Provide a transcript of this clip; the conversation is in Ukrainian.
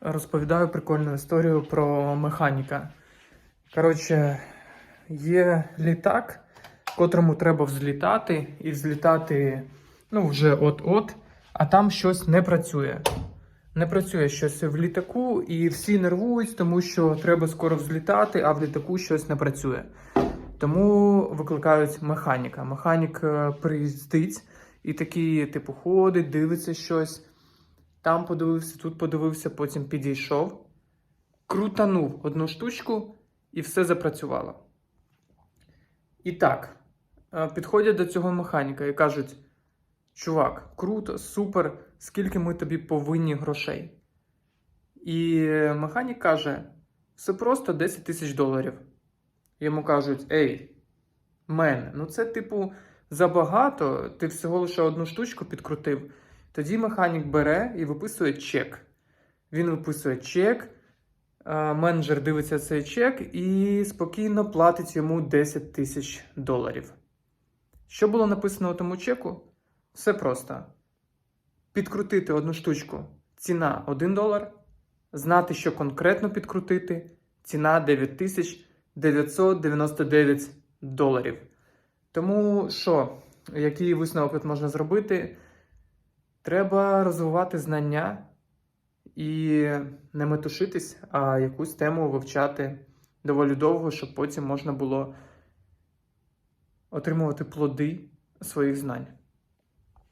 розповідаю прикольну історію про механіка. Коротше, є літак, котрому треба взлітати, і взлітати ну, вже от-от, а там щось не працює. Не працює щось в літаку, і всі нервують, тому що треба скоро взлітати, а в літаку щось не працює. Тому викликають механіка. Механік е, приїздить і такий, типу, ходить, дивиться щось. Там подивився, тут подивився, потім підійшов, крутанув одну штучку і все запрацювало. І так, е, підходять до цього механіка і кажуть: чувак, круто, супер, скільки ми тобі повинні грошей. І механік каже: все просто 10 тисяч доларів. Йому кажуть: Ей, мен, ну це типу забагато, ти всього лише одну штучку підкрутив. Тоді механік бере і виписує чек. Він виписує чек, менеджер дивиться цей чек і спокійно платить йому 10 тисяч доларів. Що було написано у тому чеку? Все просто. Підкрутити одну штучку ціна 1 долар. Знати, що конкретно підкрутити, ціна 9999 доларів. Тому що, який висновок можна зробити? Треба розвивати знання і не метушитись, а якусь тему вивчати доволі довго, щоб потім можна було отримувати плоди своїх знань.